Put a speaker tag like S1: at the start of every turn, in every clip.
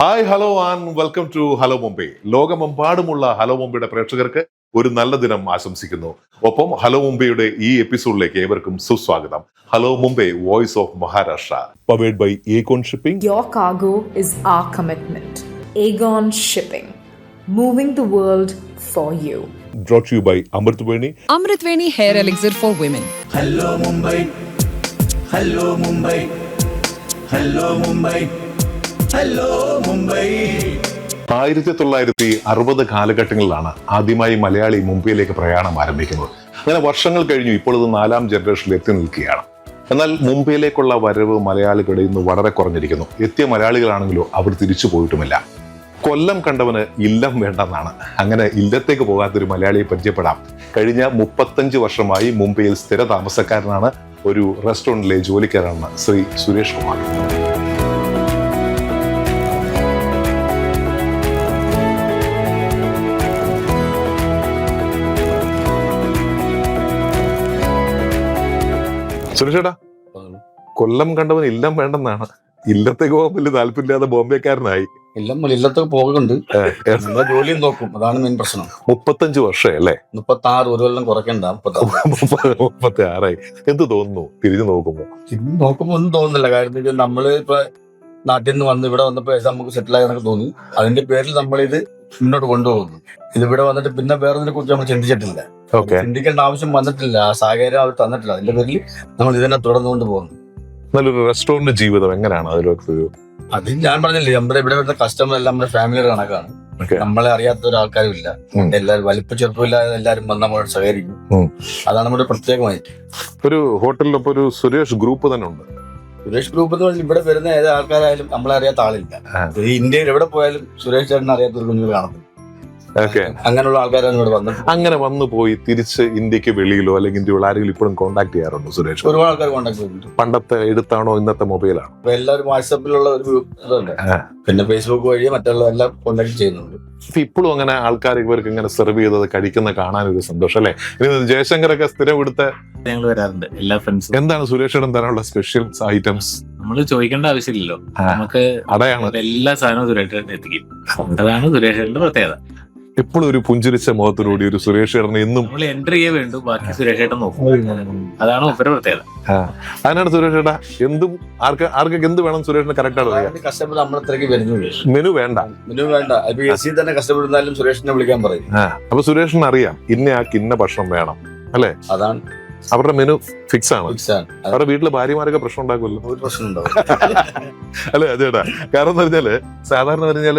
S1: Hi hello and welcome to hello Mumbai ലോകമെമ്പാടുമുള്ള hello മുംബൈയുടെ പ്രേക്ഷകർക്ക് ഒരു നല്ല ദിനം ആശംസിക്കുന്നു ഒപ്പം ഹലോ മുംബൈയുടെ ഈ എപ്പിസോഡിലേക്ക് ഏവർക്കും സുസ്വാഗതം hello Mumbai voice of Maharashtra powered by Ekon shipping
S2: Your cargo is our commitment. Aegon Shipping, moving the world for you.
S1: to you by Amritweni.
S3: Amritweni Hair Elixir for Women.
S4: Hello Mumbai hello Mumbai hello Mumbai hello Mumbai
S1: ആയിരത്തി തൊള്ളായിരത്തി അറുപത് കാലഘട്ടങ്ങളിലാണ് ആദ്യമായി മലയാളി മുംബൈയിലേക്ക് പ്രയാണം ആരംഭിക്കുന്നത്. അങ്ങനെ വർഷങ്ങൾ കഴിഞ്ഞു ഇപ്പോൾ ഇത് നാലാം ജനറേഷനിൽ എത്തി നിൽക്കുകയാണ്. എന്നാൽ മുംബൈയിലേക്കുള്ള വരവ് മലയാളികളുടെ ഇന്ന് വളരെ കുറഞ്ഞിരിക്കുന്നു. എത്തിയ മലയാളികളാണെങ്കിലോ അവർ തിരിച്ചു പോയിട്ടുമില്ല. കൊല്ലം കണ്ടവന് ഇല്ലം വേണ്ടെന്നാണ്. അങ്ങനെ ഇല്ലത്തേക്ക് പോകാത്തൊരു മലയാളിയെ പരിചയപ്പെടാം. കഴിഞ്ഞ മുപ്പത്തഞ്ച് വർഷമായി മുംബൈയിൽ സ്ഥിര താമസക്കാരനാണ് ഒരു റെസ്റ്റോറന്റിലെ ജോലിക്കാരാണ് ശ്രീ സുരേഷ് കുമാർ. സുരേഷേട്ടാ കൊല്ലം കണ്ടവൻ ഇല്ലം വേണ്ടെന്നാണ്. ഇല്ലത്തേക്ക് പോകാൻ വലിയ താല്പര്യമില്ലാതെ ബോംബെക്കാരനായി.
S5: എല്ലാം ഇല്ലത്തൊക്കെ പോകുന്നുണ്ട് നമ്മളെ ജോലിയും നോക്കും. അതാണ് മെയിൻ പ്രശ്നം.
S1: മുപ്പത്തഞ്ച് വർഷം അല്ലേ
S5: മുപ്പത്തി ആറ് ഒരു കൊല്ലം കുറയ്ക്കണ്ട മുപ്പത്തി
S1: ആറായി എന്ത് തോന്നുന്നു? തിരിഞ്ഞു നോക്കുമ്പോ.
S5: തിരിഞ്ഞു നോക്കുമ്പോ ഒന്നും തോന്നുന്നില്ല. കാര്യം നമ്മൾ നമ്മൾ ഇപ്പൊ നാട്ടിൽ നിന്ന് വന്ന് ഇവിടെ വന്നപ്പോ നമുക്ക് സെറ്റിൽ ആയെന്നൊക്കെ തോന്നി. അതിന്റെ പേരിൽ നമ്മൾ ഇത് മുന്നോട്ട് കൊണ്ടുപോകുന്നു. ഇത് ഇവിടെ വന്നിട്ട് പിന്നെ വേറെ കുറിച്ച് നമ്മൾ ചിന്തിച്ചിട്ടില്ല. ചിന്തിക്കേണ്ട ആവശ്യം വന്നിട്ടില്ല. ആ സാഹചര്യം അവർ തന്നിട്ടില്ല. അതിന്റെ പേരിൽ നമ്മൾ ഇതിനെ തുടർന്നുകൊണ്ട് പോകുന്നു.
S1: നല്ലൊരു റെസ്റ്റോറന്റ് ജീവിതം എങ്ങനെയാണ് അതിലൊക്കെ
S5: അത് ഞാൻ പറഞ്ഞില്ലേ നമ്മുടെ ഇവിടെ വരുന്ന കസ്റ്റമർ എല്ലാം നമ്മുടെ ഫാമിലിയുടെ കണക്കാണ്. നമ്മളെ അറിയാത്ത ഒരാൾക്കാരും ഇല്ല
S1: എല്ലാരും
S5: എല്ലാവരും വലിപ്പ ചെറുപ്പമില്ലാതെ എല്ലാവരും വന്ന് നമ്മളോട് സഹകരിക്കും. അതാണ് നമ്മുടെ പ്രത്യേകമായി.
S1: ഒരു ഹോട്ടലിലൊപ്പം ഒരു സുരേഷ് ഗ്രൂപ്പ് തന്നെ ഉണ്ട്.
S5: സുരേഷ് ഗ്രൂപ്പ് എന്ന് പറഞ്ഞാൽ ഇവിടെ വരുന്ന ഏത് ആൾക്കാരായാലും നമ്മളെ അറിയാത്ത ആളില്ല. ഇന്ത്യയിൽ എവിടെ പോയാലും സുരേഷ് ചേട്ടൻ അറിയാത്ത ഒരു കുഞ്ഞുങ്ങൾ
S1: ഓക്കെ
S5: അങ്ങനെയുള്ള ആൾക്കാരാണ് ഇവിടെ വന്നത്
S1: അങ്ങനെ വന്നു പോയി തിരിച്ച് ഇന്ത്യയ്ക്ക് വെളിയിലോ അല്ലെങ്കിൽ ഇന്ത്യയുള്ള ആരെങ്കിലും ഇപ്പോഴും കോൺടാക്ട് ചെയ്യാറുണ്ടോ സുരേഷ്?
S5: ഒരുപാട് ആൾക്കാർ കോണ്ടാക്ട് ചെയ്തിട്ടുണ്ട്.
S1: പണ്ടത്തെ എടുത്താണോ ഇന്നത്തെ മൊബൈലാണ്
S5: എല്ലാവരും വാട്സാപ്പിലുള്ള ഒരു പിന്നെ ഫേസ്ബുക്ക് വഴി മറ്റുള്ള എല്ലാം കോണ്ടാക്ട് ചെയ്യുന്നുണ്ട്.
S1: അപ്പൊ ഇപ്പോഴും അങ്ങനെ ആൾക്കാർ ഇവർക്ക് ഇങ്ങനെ സെർവ് ചെയ്തത് കഴിക്കുന്ന കാണാൻ ഒരു സന്തോഷം അല്ലേ? ഇനി ജയശങ്കറൊക്കെ സ്ഥിരം ഇവിടുത്തെ
S6: ഞങ്ങൾ വരാറുണ്ട്. എല്ലാ ഫ്രണ്ട്സും
S1: എന്താണ് സുരേഷിടം തരാനുള്ള സ്പെഷ്യൽ ഐറ്റംസ്
S6: നമ്മൾ ചോദിക്കേണ്ട ആവശ്യമില്ലല്ലോ. നമുക്ക്
S1: അടയാണ്
S6: എല്ലാ സാധനവും സുരേഷ് എത്തിക്കും. അതാണ് സുരേഷിന്റെ പ്രത്യേകത.
S1: എപ്പോഴും ഒരു പുഞ്ചിരിച്ച മുഖത്തോടുകൂടി ഒരു സുരേഷ് ചേട്ടനെ എന്നും
S6: നമ്മൾ എൻട്രി ചെയ്യേ വേണ്ടു. ബാക്കി സുരേഷ് ഏട്ടൻ നോക്കും. അതാണ് ഒപ്പര പ്രത്യേകത.
S1: അതിനാണ് സുരേഷ് ചേട്ടാ എന്തും ആർക്ക് ആർക്കൊക്കെ എന്ത് വേണം സുരേഷിന് കറക്റ്റ് ആണ് അറിയാം
S5: കഷ്ടപ്പെട്ട് നമ്മളത്രയ്ക്ക് വരുന്നുള്ളൂ
S1: മെനു വേണ്ട.
S5: മെനു വേണ്ട. സി തന്നെ കഷ്ടപ്പെടുന്നാലും സുരേഷിനെ വിളിക്കാൻ പറയും.
S1: അപ്പൊ സുരേഷിന് അറിയാം ഇന്ന ആൾക്ക് ഇന്ന ഭക്ഷണം വേണം.
S5: അതാണ്.
S1: അവരുടെ മെനു ഫിക്സ് ആണ്. അവരുടെ വീട്ടിലെ ഭാര്യമാരൊക്കെ പ്രശ്നം ഉണ്ടാക്കുമല്ലോ.
S5: ഒരു പ്രശ്നം ഉണ്ടാവും
S1: അല്ലേ അതേട്ടാ കാരണം എന്ന് പറഞ്ഞാൽ സാധാരണ പറഞ്ഞാൽ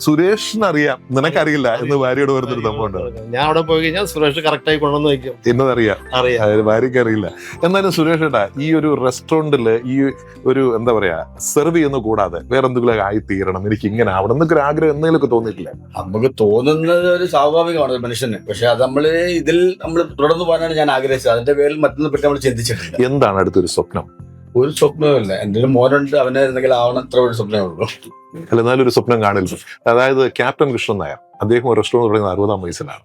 S1: സുരേഷിന് അറിയാം. നിനക്കറിയില്ല എന്ന് ഭാര്യയോട് വരുന്നൊരു സംഭവം ഉണ്ട്
S7: ഞാൻ അവിടെ പോയി കഴിഞ്ഞാൽ സുരേഷ് കറക്റ്റ് ആയി കൊണ്ടുവന്ന് വെക്കും
S1: എന്നതറിയാം
S7: അറിയാം.
S1: ഭാര്യയ്ക്ക് അറിയില്ല. എന്നാലും സുരേഷ് ഏട്ടാ ഈ ഒരു റെസ്റ്റോറന്റിൽ ഈ ഒരു എന്താ പറയാ സെർവ് ചെയ്യുന്ന കൂടാതെ വേറെ എന്തെങ്കിലും ആയി തീരണം എനിക്ക് ഇങ്ങനെ ആവണം എന്നൊക്കെ ഒരു ആഗ്രഹം എന്തെങ്കിലുമൊക്കെ തോന്നിയിട്ടില്ല.
S5: നമുക്ക് തോന്നുന്നത് ഒരു സ്വാഭാവികമാണ് മനുഷ്യന്. പക്ഷെ അത് നമ്മൾ ഇതിൽ നമ്മൾ തുടർന്ന് പോകാനാണ് ഞാൻ ആഗ്രഹിച്ചത്. അതിന്റെ പേരിൽ മറ്റൊന്നും പറ്റി നമ്മൾ ചിന്തിച്ചിട്ടില്ല.
S1: എന്താണ് അടുത്തൊരു സ്വപ്നം?
S5: ഒരു സ്വപ്നമില്ല എന്റെ ഒരു മോനുണ്ട് അവനെ എന്തെങ്കിലും ആവണം അത്ര ഒരു സ്വപ്നമേ ഉള്ളൂ.
S1: അല്ല എന്നാലും ഒരു സ്വപ്നം കാണില്ല. അതായത് ക്യാപ്റ്റൻ കൃഷ്ണൻ നായർ അദ്ദേഹം ഒരു റെസ്റ്റോറന്റ് തുടങ്ങുന്ന അറുപതാം വയസ്സിലാണ്.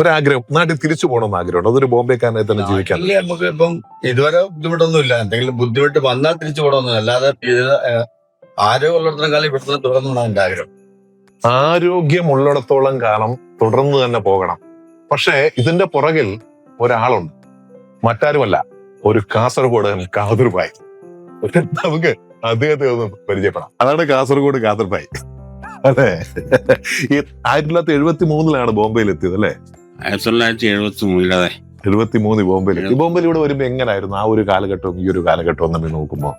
S1: ഒരാഗ്രഹം നാട്ടിൽ തിരിച്ചു പോകണമെന്ന് ആഗ്രഹമുണ്ട്. അതൊരു ബോംബെക്കാരനെ തന്നെ ജീവിക്കാൻ
S5: നമുക്ക് ഇപ്പം ഇതുവരെ ബുദ്ധിമുട്ടൊന്നും ഇല്ല എന്തെങ്കിലും ബുദ്ധിമുട്ട് വന്നാൽ തിരിച്ചു പോകണമെന്ന് അല്ലാതെ ആരോഗ്യമുള്ളിടത്തോളം കാലം ഇവിടുത്തെ തന്നെ തുടർന്നാണ് എന്റെ ആഗ്രഹം.
S1: ആരോഗ്യമുള്ളിടത്തോളം കാലം തുടർന്ന് തന്നെ പോകണം. പക്ഷേ ഇതിന്റെ പുറകിൽ ഒരാളുണ്ട്. മറ്റാരുമല്ല. ഒരു കാസർഗോഡ് കാതിർബായി. നമുക്ക് അദ്ദേഹത്തെ ഒന്ന് പരിചയപ്പെടാം. അതാണ് കാസർഗോഡ് കാതിർബായി. അതെ. ഈ ആയിരത്തി തൊള്ളായിരത്തി എഴുപത്തി മൂന്നിലാണ് ബോംബെയിൽ എത്തിയത് അല്ലേ?
S8: ആയിരത്തി തൊള്ളായിരത്തി എഴുപത്തി മൂന്നിൽ അതെ.
S1: എഴുപത്തി മൂന്ന് ബോംബെയിൽ. ഈ ബോംബെയിൽ ഇവിടെ വരുമ്പോ എങ്ങനായിരുന്നു? ആ ഒരു കാലഘട്ടവും ഈ ഒരു കാലഘട്ടവും തമ്മിൽ നോക്കുമ്പോ.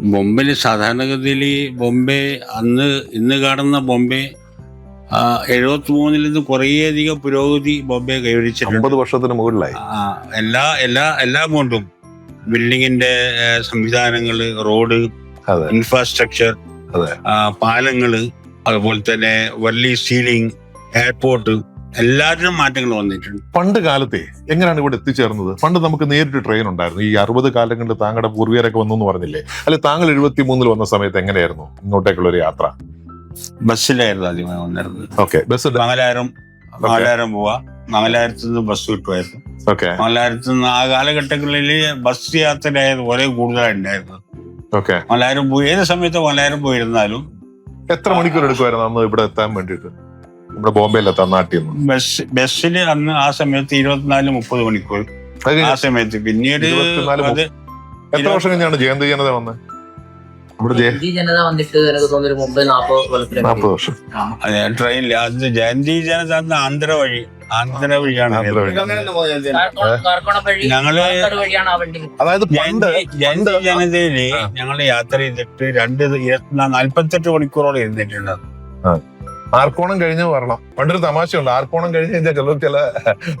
S8: ബോംബെയിൽ സാധാരണഗതിയിൽ ബോംബെ അന്ന് ഇന്ന് കാണുന്ന ബോംബെ എഴുപത്തി മൂന്നിൽ നിന്ന് കുറേയധികം പുരോഗതി ബോംബെ കൈവരിച്ചിട്ടുണ്ട്.
S1: വർഷത്തിന് മുകളിലായി.
S8: എല്ലാ എല്ലാ എല്ലാം കൊണ്ടും. ബിൽഡിങ്ങിന്റെ സംവിധാനങ്ങൾ സംവിധാനങ്ങൾ റോഡ്
S1: അതെ.
S8: ഇൻഫ്രാസ്ട്രക്ചർ
S1: അതെ.
S8: പാലങ്ങൾ അതുപോലെ തന്നെ വള്ളി സീലിംഗ് എയർപോർട്ട് എല്ലാത്തിനും മാറ്റങ്ങൾ വന്നിട്ടുണ്ട്.
S1: പണ്ട് കാലത്തെ എങ്ങനെയാണ് ഇവിടെ എത്തിച്ചേർന്നത്? പണ്ട് നമുക്ക് നേരിട്ട് ട്രെയിൻ ഉണ്ടായിരുന്നു. ഈ അറുപത് കാലങ്ങളിൽ താങ്കളുടെ പൂർവികരൊക്കെ വന്നു എന്ന് പറഞ്ഞില്ലേ? അല്ലെ താങ്കൾ എഴുപത്തി മൂന്നിൽ വന്ന സമയത്ത് എങ്ങനെയായിരുന്നു ഇങ്ങോട്ടേക്കുള്ള ഒരു യാത്ര?
S8: ബസ്സിലായിരുന്നു ആദ്യമായി വന്നിരുന്നത്.
S1: ഓക്കെ ബസ്
S8: മംഗലാരം മംഗലാരം പോവാ. മംഗലാരത്ത് നിന്ന് ബസ് കിട്ടുമായിരുന്നു. നിന്ന് ആ കാലഘട്ടങ്ങളിൽ ബസ് യാത്രയായത് ഒരേ കൂടുതലായിട്ടുണ്ടായിരുന്നു
S1: ഓക്കെ.
S8: മലയാരം പോയി ഏത് സമയത്ത് മലയാളം പോയിരുന്നാലും
S1: എത്ര മണിക്കൂർ എടുക്കുമായിരുന്നു അന്ന് ഇവിടെ എത്താൻ വേണ്ടിയിട്ട്? നമ്മുടെ ബോംബെയിൽ എത്താൻ നാട്ടിൽ നിന്ന്.
S8: ബസ് ബസ്സിൽ അന്ന് ആ സമയത്ത് ഇരുപത്തിനാല് മുപ്പത് മണിക്കൂർ. ആ സമയത്ത് പിന്നീട്
S1: എത്ര വർഷം കഴിഞ്ഞാണ് ജയന്തി ജനത വന്നത്
S9: ഈ ജനത വന്നിട്ട് എനിക്ക് തോന്നുന്നു മുമ്പ് നാപ്പത് കൊല്ലത്തിലേക്ക്
S1: നാൽപ്പത് വർഷം.
S8: ട്രെയിനിൽ അത് ജയന്തി ജനത അന്ന് ആന്ധ്ര വഴി ആന്ധ്ര വഴിയാണ്
S1: ആന്ധ്ര വഴി.
S9: കാർക്കോണം- കാർക്കോണം വഴി
S8: ഞങ്ങൾ
S9: പാലക്കാട് വഴിയാണ് ആ വണ്ടി.
S1: അതായത് പണ്ട്
S8: ജയന്തി ജയന്തി ജനതയിൽ ഞങ്ങൾ യാത്ര ചെയ്തിട്ട് രണ്ട് ഇരുപത്തിനാല് നാല്പത്തെട്ട് മണിക്കൂറോളം ഇരുന്നിട്ടുണ്ട്.
S1: ആർക്കോണം കഴിഞ്ഞ് വരണം. പണ്ടൊരു തമാശയുണ്ട്. ആർക്കോണം കഴിഞ്ഞ് കഴിഞ്ഞാൽ ചില ചില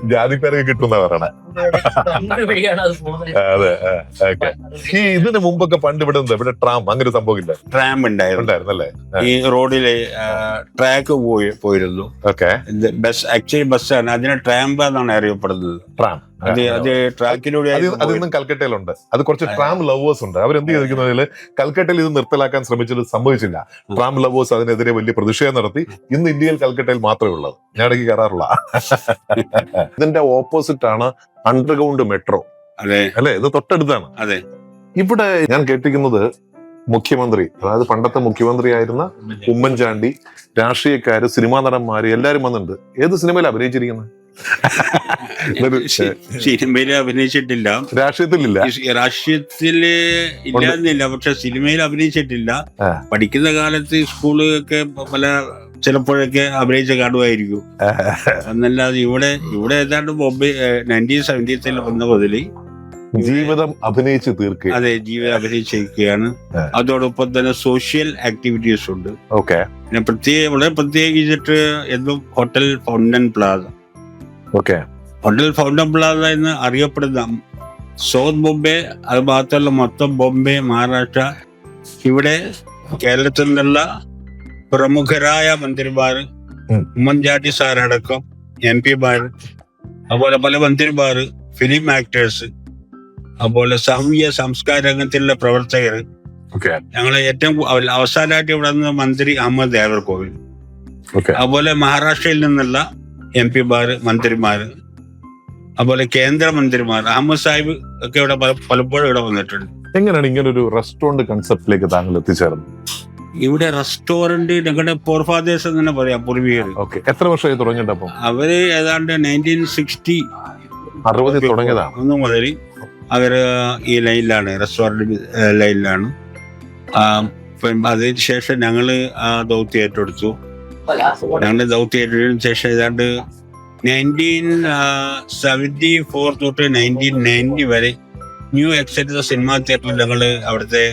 S1: ജാതിപ്പേരൊക്കെ കിട്ടുന്ന പറയണേ.
S9: അത് പോകുന്നത്?
S1: അതെ ഓക്കെ. ഈ ഇതിന് മുമ്പൊക്കെ പണ്ട് ഇവിടെ എന്താ ഇവിടെ ട്രാം അങ്ങനെ ഒരു സംഭവം ഇല്ല?
S8: ട്രാം ഉണ്ടായിരുന്നു.
S1: അല്ലേ
S8: ഈ റോഡിലെ ട്രാക്ക് പോയി പോയിരുന്നു.
S1: ഓക്കെ.
S8: ബസ് ആക്ച്വലി ബസ്സാണ്. അതിനെ ട്രാം. എന്നാണ് അറിയപ്പെടുന്നത്
S1: ട്രാം അതിന്നും കൽക്കട്ടയിലുണ്ട്. അത് കുറച്ച് ട്രാം ലവേഴ്സ് ഉണ്ട്. അവരെന്ത് ചെയ്തിരിക്കുന്നതിൽ കൽക്കട്ടയിൽ ഇത് നിർത്തലാക്കാൻ ശ്രമിച്ചിട്ട് സംഭവിച്ചില്ല. ട്രാം ലവേഴ്സ് അതിനെതിരെ വലിയ പ്രതിഷേധം നടത്തി. ഇന്ന് ഇന്ത്യയിൽ കൽക്കട്ടയിൽ മാത്രമേ ഉള്ളത് ഞാൻ ഇടയ്ക്ക് കയറാറുള്ള. ഇതിന്റെ ഓപ്പോസിറ്റ് ആണ് അണ്ടർഗ്രൗണ്ട് മെട്രോ
S8: അതെ.
S1: അല്ലെ? ഇത് തൊട്ടടുത്താണ്.
S8: അതെ.
S1: ഇവിടെ ഞാൻ കേട്ടിരിക്കുന്നത് മുഖ്യമന്ത്രി അതായത് പണ്ടത്തെ മുഖ്യമന്ത്രി ആയിരുന്ന ഉമ്മൻചാണ്ടി. രാഷ്ട്രീയക്കാര് സിനിമാ നടന്മാര് എല്ലാരും വന്നിട്ടുണ്ട്. ഏത് സിനിമയിൽ അഭിനയിച്ചിരിക്കുന്നത്?
S8: സിനിമയിൽ അഭിനയിച്ചിട്ടില്ല.
S1: രാഷ്ട്രീയത്തിലില്ല.
S8: രാഷ്ട്രീയത്തിൽ ഇല്ലാന്നില്ല പക്ഷെ സിനിമയിൽ അഭിനയിച്ചിട്ടില്ല. പഠിക്കുന്ന കാലത്ത് സ്കൂളൊക്കെ പല ചിലപ്പോഴൊക്കെ അഭിനയിച്ച കാണുമായിരിക്കും എന്നല്ലാതെ ഇവിടെ ഇവിടെ ഏതാണ്ട് ബോംബെ നയന്റീൻ സെവന്റീസിൽ വന്ന മുതൽ
S1: ജീവിതം അഭിനയിച്ച് തീർക്കുക.
S8: അതെ ജീവിതം അഭിനയിച്ചിരിക്കുകയാണ്. അതോടൊപ്പം തന്നെ സോഷ്യൽ ആക്ടിവിറ്റീസ് ഉണ്ട്.
S1: ഓക്കെ.
S8: പിന്നെ പ്രത്യേക ഇവിടെ പ്രത്യേകിച്ചിട്ട് എന്നും hotel fountain plaza.
S1: Okay.
S8: Hotel fountain plaza എന്ന് അറിയപ്പെടുന്ന സൗത്ത് ബോംബെ അത് മാത്രമല്ല മൊത്തം ബോംബെ മഹാരാഷ്ട്ര ഇവിടെ കേരളത്തിൽ നിന്നുള്ള പ്രമുഖരായ മന്ത്രിമാർ. ഉമ്മൻചാണ്ടി സാറടക്കം എം പിമാർ അതുപോലെ പല മന്ത്രിമാർ ഫിലിം ആക്ടേഴ്സ് അതുപോലെ സാമൂഹ്യ സംസ്കാര രംഗത്തിലുള്ള പ്രവർത്തകർ ഞങ്ങൾ ഏറ്റവും അവസാനമായിട്ട് ഇവിടെ നിന്ന് മന്ത്രി അഹമ്മദ് ദേവർകോവിൽ
S1: കോവിൽ.
S8: അതുപോലെ മഹാരാഷ്ട്രയിൽ നിന്നുള്ള എം പിമാര് മന്ത്രിമാര് അതുപോലെ കേന്ദ്രമന്ത്രിമാർ അഹമ്മദ് സാഹിബ് ഒക്കെ ഇവിടെ പലപ്പോഴും ഇവിടെ വന്നിട്ടുണ്ട്.
S1: എങ്ങനെയാണ് ഇങ്ങനെ ഒരു റെസ്റ്റോറന്റ് കൺസെപ്റ്റിലേക്ക് താങ്കൾ എത്തിച്ചേർന്നത്?
S8: ഇവിടെ റെസ്റ്റോറന്റ് ഞങ്ങളുടെ പോർഫാദേഴ്സ് എന്ന് തന്നെ പറയാം പൂർവികർ.
S1: ഓക്കെ എത്ര വർഷമായി തുടങ്ങിയിട്ട് അപ്പം?
S8: അവർ ഏതാണ്ട് നയന്റീൻ സിക്സ്റ്റി
S1: അറുപതിൽ തുടങ്ങിയതാണ്
S8: ഒന്ന് മുതൽ അവർ ഈ ലൈനിലാണ് റെസ്റ്റോറന്റ് ലൈനിലാണ്. അതിന് ശേഷം ഞങ്ങൾ ആ ദൗത്യം ഏറ്റെടുത്തു. ഞങ്ങളുടെ ദൗത്യം ഏറ്റെടുത്തതിന് ശേഷം ഏതാണ്ട് നയന്റീൻ സെവന്റി ഫോർ തൊട്ട് നയന്റീൻ നയന്റി വരെ ന്യൂ എക്സൈറ്റ് സിനിമ തിയേറ്ററിൽ ഞങ്ങൾ അവിടുത്തെ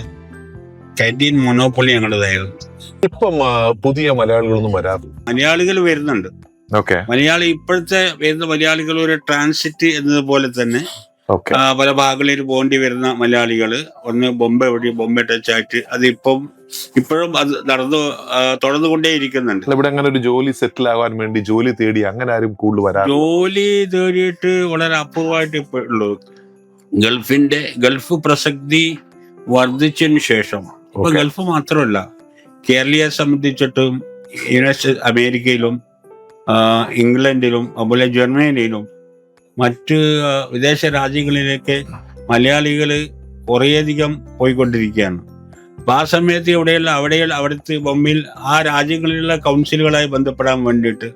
S8: കാന്റീൻ മൊനോപ്പൊളി ഞങ്ങളുടേതായിരുന്നു
S1: ഇപ്പം പുതിയ മലയാളികളൊന്നും വരാറില്ല
S8: മലയാളികൾ വരുന്നുണ്ട്.
S1: ഓക്കെ.
S8: മലയാളി ഇപ്പോഴത്തെ വരുന്ന മലയാളികൾ ഒരു ട്രാൻസിറ്റ് എന്നതുപോലെ തന്നെ പല ഭാഗങ്ങളിൽ പോകേണ്ടി വരുന്ന മലയാളികൾ ഒന്ന് ബൊംബെ വഴി ബൊംബെ ടച്ച് ആയിട്ട് ഇപ്പം ഇപ്പോഴും അത് നടന്നു തുടർന്നുകൊണ്ടേ ഇരിക്കുന്നുണ്ട്
S1: ഇവിടെ അങ്ങനെ ഒരു ജോലി സെറ്റിൽ ആവാൻ വേണ്ടി ജോലി തേടി അങ്ങനെ ആരും കൂടുതൽ വരാറില്ല
S8: ജോലി തേടിയിട്ട് വളരെ അപൂർവമായിട്ട് ഇപ്പോൾ ഉള്ളൂ. ഗൾഫിന്റെ ഗൾഫ് പ്രസക്തി വർദ്ധിച്ചതിന് ശേഷം. ഇപ്പൊ ഗൾഫ് മാത്രമല്ല കേരളീയെ സംബന്ധിച്ചിട്ടും യുണൈറ്റഡ് അമേരിക്കയിലും ഇംഗ്ലണ്ടിലും അതുപോലെ ജർമ്മനിയിലും മറ്റ് വിദേശ രാജ്യങ്ങളിലേക്ക് മലയാളികൾ കുറേയധികം പോയിക്കൊണ്ടിരിക്കുകയാണ്. അപ്പൊ ആ സമയത്ത് ഇവിടെയുള്ള അവിടെയുള്ള അവിടുത്തെ ബൊമ്മിൽ ആ രാജ്യങ്ങളിലുള്ള കൗൺസിലുകളായി ബന്ധപ്പെടാൻ വേണ്ടിയിട്ട്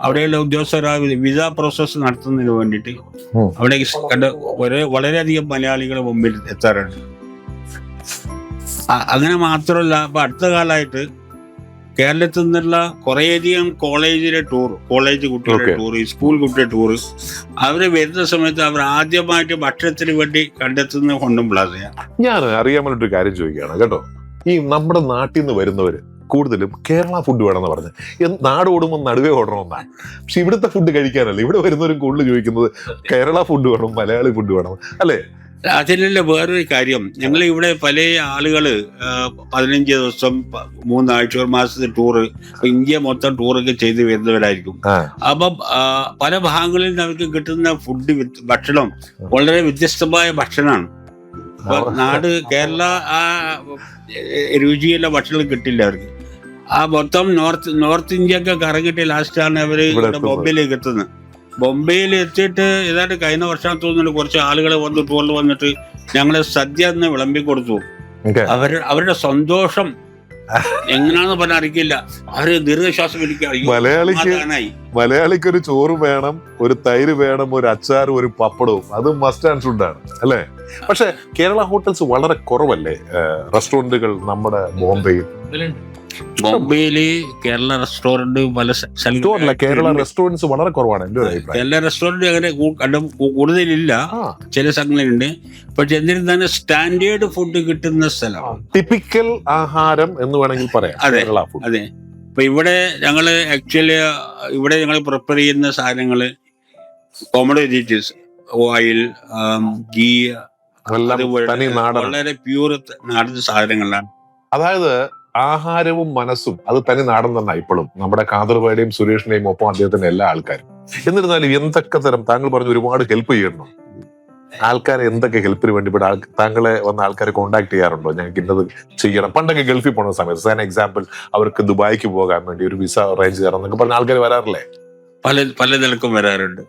S8: അവിടെയുള്ള ഉദ്യോഗസ്ഥരായ വിസ പ്രോസസ് നടത്തുന്നതിന് വേണ്ടിയിട്ട്. അവിടെ കണ്ട് വളരെ വളരെയധികം മലയാളികൾ മുമ്പിൽ എത്താറുണ്ട്. അങ്ങനെ മാത്രമല്ല ഇപ്പൊ അടുത്ത കാലമായിട്ട് കേരളത്തിൽ നിന്നുള്ള കുറേയധികം കോളേജിലെ ടൂർ കോളേജ് കുട്ടികളുടെ. ടൂർ സ്കൂൾ കുട്ടിയുടെ ടൂർ അവർ വരുന്ന സമയത്ത് അവർ ആദ്യമായിട്ട് ഭക്ഷണത്തിന് വേണ്ടി കണ്ടെത്തുന്ന കൊണ്ടും പ്ലാസിയാണ്
S1: ഞാൻ അറിയാൻ വേണ്ടി ഒരു കാര്യം ചോദിക്കുകയാണ് കേട്ടോ. ഈ നമ്മുടെ നാട്ടിൽ നിന്ന് വരുന്നവര് കൂടുതലും കേരള ഫുഡ് വേണമെന്ന് പറഞ്ഞ് നാട് ഓടുമ്പോൾ നടുവേ ഓടണമെന്നാണ് പക്ഷെ ഇവിടുത്തെ ഫുഡ് കഴിക്കാനല്ല ഇവിടെ വരുന്നവരും കൂടുതൽ ചോദിക്കുന്നത് കേരള ഫുഡ് വേണം മലയാളി ഫുഡ് വേണം അല്ലേ?
S8: അതിലല്ല വേറൊരു കാര്യം. ഞങ്ങൾ ഇവിടെ പല ആളുകൾ പതിനഞ്ച് ദിവസം മൂന്നാഴ്ച ഒരു മാസത്തെ ടൂറ് ഇന്ത്യ മൊത്തം ടൂറൊക്കെ ചെയ്ത് വരുന്നവരായിരിക്കും. അപ്പം പല ഭാഗങ്ങളിൽ നിന്ന് അവർക്ക് കിട്ടുന്ന ഫുഡ് ഭക്ഷണം വളരെ വ്യത്യസ്തമായ ഭക്ഷണമാണ്. നാട് കേരള ആ രുചിയുള്ള ഭക്ഷണം കിട്ടില്ല അവർക്ക്. ആ മൊത്തം നോർത്ത് നോർത്ത് ഇന്ത്യ ഒക്കെ കറങ്ങിയിട്ട് ലാസ്റ്റാണ്
S1: എത്തുന്നത്.
S8: ബോംബെയിലേക്ക് എത്തുന്നത്. ബോംബെയിൽ എത്തിയിട്ട് ഏതാണ്ട് കഴിഞ്ഞ വർഷം തോന്നുന്നുണ്ട് കുറച്ച് ആളുകൾ വന്ന് ടൂറിൽ വന്നിട്ട് ഞങ്ങളെ സദ്യ എന്ന് വിളമ്പി കൊടുത്തു. അവർ അവരുടെ സന്തോഷം എങ്ങനെയാണെന്ന് പറഞ്ഞാൽ അറിയില്ല. അവർ ദീർഘശ്വാസം
S1: മലയാളിക്ക് മലയാളിക്ക് ഒരു ചോറ് വേണം ഒരു തൈര് വേണം ഒരു അച്ചാർ ഒരു പപ്പടവും. അത് മസ്റ്റ് ആൻഡ് ഫുഡാണ് ആണ് അല്ലേ? പക്ഷെ കേരള ഹോട്ടൽസ് വളരെ കുറവല്ലേ? റെസ്റ്റോറന്റുകൾ നമ്മുടെ ബോംബെയിൽ?
S8: ബോംബെയിൽ കേരള റെസ്റ്റോറന്റ് പല
S1: സ്ഥലങ്ങളിലും കേരള റെസ്റ്റോറന്റ്സ് വളരെ കുറവാണ് അഭിപ്രായം.
S8: കേരള റെസ്റ്റോറന്റ് അങ്ങനെ കൂടുതലില്ല. ചില സ്ഥലങ്ങളുണ്ട് പക്ഷെ എന്നിരുന്നാലും സ്റ്റാൻഡേർഡ് ഫുഡ് കിട്ടുന്ന സ്ഥലം
S1: ടിപ്പിക്കൽ ആഹാരം എന്ന് വേണമെങ്കിൽ പറയാം.
S8: അതെ. അതെ. ഇപ്പൊ ഇവിടെ ഞങ്ങൾ ആക്ച്വലി ഇവിടെ ഞങ്ങൾ പ്രിപ്പയർ ചെയ്യുന്ന സാധനങ്ങൾ കോമഡിറ്റീസ് ഓയിൽ ഗീ വളരെ പ്യൂർ നാടൻ സാധനങ്ങളാണ്.
S1: അതായത് ആഹാരവും മനസ്സും അത് തനി നാടൻ തന്നെ ഇപ്പോഴും. നമ്മുടെ കാതർവാടിയും സുരേഷിന്റെയും ഒപ്പം അദ്ദേഹത്തിന്റെ എല്ലാ ആൾക്കാരും. എന്നിരുന്നാലും എന്തൊക്കെ തരം താങ്കൾ പറഞ്ഞു ഒരുപാട് ഹെൽപ്പ് ചെയ്യണം ആൾക്കാരെ എന്തൊക്കെ ഹെൽപ്പിന് വേണ്ടി ഇവിടെ താങ്കളെ വന്ന ആൾക്കാരെ കോണ്ടാക്ട് ചെയ്യാറുണ്ടോ? ഞങ്ങൾക്ക് ഇന്നത് ചെയ്യണം. പണ്ടൊക്കെ ഗൾഫിൽ പോണ സമയത്ത് സാൻ എക്സാമ്പിൾ അവർക്ക് ദുബായിക്ക് പോകാൻ വേണ്ടി ഒരു വിസ അറേഞ്ച് ചെയ്യണം എന്നൊക്കെ പറഞ്ഞ ആൾക്കാർ വരാറില്ലേ?
S8: പല പല നിലക്കും വരാറുണ്ട്.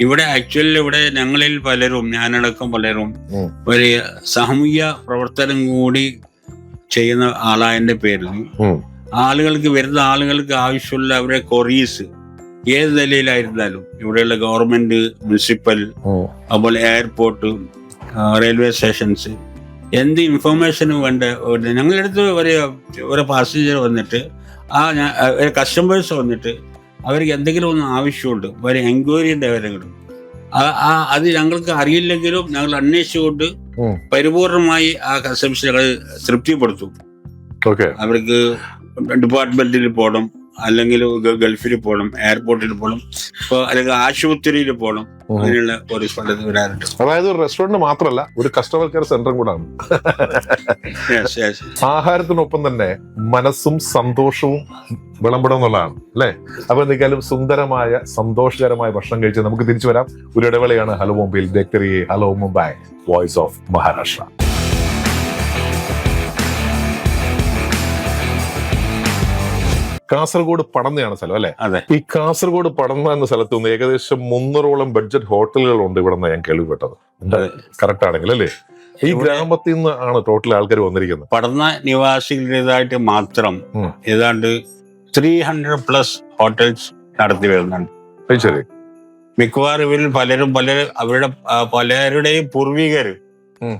S8: ഇവിടെ ആക്ച്വലി ഇവിടെ ഞങ്ങളിൽ പലരും ഞാനടക്കം പലരും. ഒരു സാമൂഹ്യ പ്രവർത്തനം കൂടി ചെയ്യുന്ന ആളായതിന്റെ പേരിൽ ആളുകൾക്ക് വരുന്ന ആളുകൾക്ക് ആവശ്യമുള്ള അവരുടെ കൊറീസ് ഏത് നിലയിലായിരുന്നാലും ഇവിടെയുള്ള ഗവൺമെന്റ് മുനിസിപ്പൽ അതുപോലെ എയർപോർട്ട് റെയിൽവേ സ്റ്റേഷൻസ് എന്ത് ഇൻഫർമേഷനും വേണ്ട. ഞങ്ങളുടെ അടുത്ത് ഒരു ഒരു പാസഞ്ചർ വന്നിട്ട് ആ കസ്റ്റമേഴ്സ് വന്നിട്ട് അവർക്ക് എന്തെങ്കിലും ഒന്ന് ആവശ്യമുണ്ട് ഒരു എൻക്വയറി ഉണ്ടാവരെങ്കിലും ആ അത് ഞങ്ങൾക്ക് അറിയില്ലെങ്കിലും ഞങ്ങൾ അന്വേഷിച്ചുകൊണ്ട്. പരിപൂർണമായി ആ കസ്റ്റംസ് ഞങ്ങൾ തൃപ്തിപ്പെടുത്തും അവർക്ക് ഡിപ്പാർട്ട്മെന്റിൽ പോകണം. അല്ലെങ്കിൽ ഗൾഫിൽ പോകണം എയർപോർട്ടിൽ പോകണം ഇപ്പൊ അല്ലെങ്കിൽ ആശുപത്രിയിൽ പോകണം അങ്ങനെയുള്ള ഒരു സ്ഥലത്ത് വരാറുണ്ട്.
S1: അതായത് ഒരു റെസ്റ്റോറന്റ് മാത്രമല്ല ഒരു കസ്റ്റമർ കെയർ സെന്ററും കൂടെ
S8: ആണ് yes.
S1: ആഹാരത്തിനൊപ്പം തന്നെ മനസ്സും സന്തോഷവും വിളമ്പണം എന്നുള്ളതാണ് അല്ലെ? അപ്പൊ എന്തെങ്കിലും സുന്ദരമായ സന്തോഷകരമായ ഭക്ഷണം കഴിച്ച് നമുക്ക് തിരിച്ചു വരാം. ഒരു ഇടവേളയാണ് hello Mumbai bakery hello Mumbai voice of Maharashtra. Kasargod പടന്നയാണ് സ്ഥലം അല്ലെ?
S8: അതെ.
S1: ഈ കാസർഗോഡ് പടന്ന എന്ന സ്ഥലത്ത് നിന്ന് ഏകദേശം മുന്നൂറോളം ബഡ്ജറ്റ് ഹോട്ടലുകളുണ്ട് ഇവിടെ നിന്ന് ഞാൻ കേൾവിപ്പെട്ടത്. കറക്റ്റ് ആണെങ്കിൽ അല്ലേ? ഈ ഗ്രാമത്തിൽ നിന്ന് ആണ് ടോട്ടൽ ആൾക്കാർ വന്നിരിക്കുന്നത്.
S8: പടന്ന നിവാസികളുടേതായിട്ട് മാത്രം. ഏതാണ്ട് ത്രീ ഹൺഡ്രഡ് പ്ലസ് ഹോട്ടൽസ് നടത്തി വരുന്നുണ്ട്.
S1: ശരി.
S8: മിക്കവാറും ഇവരിൽ പലരും പല അവരുടെ പലരുടെയും പൂർവികർ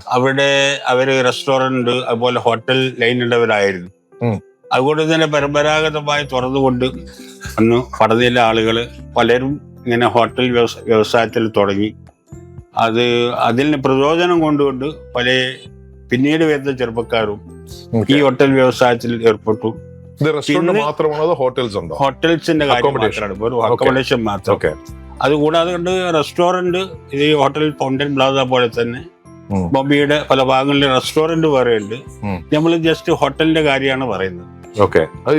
S8: അവിടെ അവർ റെസ്റ്റോറന്റ് അതുപോലെ ഹോട്ടൽ ലൈനുള്ളവരായിരുന്നു
S1: ഉം.
S8: അതുകൊണ്ട് തന്നെ പരമ്പരാഗതമായി തുറന്നുകൊണ്ട് അന്ന് പഠനയിലെ ആളുകൾ പലരും ഇങ്ങനെ ഹോട്ടൽ വ്യവസായത്തിൽ തുടങ്ങി. അത് അതിന് പ്രചോദനം കൊണ്ടുകൊണ്ട് പല പിന്നീട് വരുന്ന ചെറുപ്പക്കാരും ഈ ഹോട്ടൽ വ്യവസായത്തിൽ ഏർപ്പെട്ടു.
S1: ഹോട്ടൽസ് ഉണ്ടോ?
S8: ഹോട്ടൽസിന്റെ കാര്യം മാത്രമാണ്. വെറും അക്കോമഡേഷൻ മാത്രം. അതുകൂടാതെ കൊണ്ട് റെസ്റ്റോറന്റ് ഈ ഹോട്ടൽ ഫൗണ്ടൻ പ്ലാസ പോലെ തന്നെ. ബോംബെയുടെ പല ഭാഗങ്ങളിലെ റെസ്റ്റോറന്റ് വേറെ ഉണ്ട് നമ്മൾ ജസ്റ്റ് ഹോട്ടലിന്റെ കാര്യമാണ് പറയുന്നത്.
S1: ഓക്കെ. അത്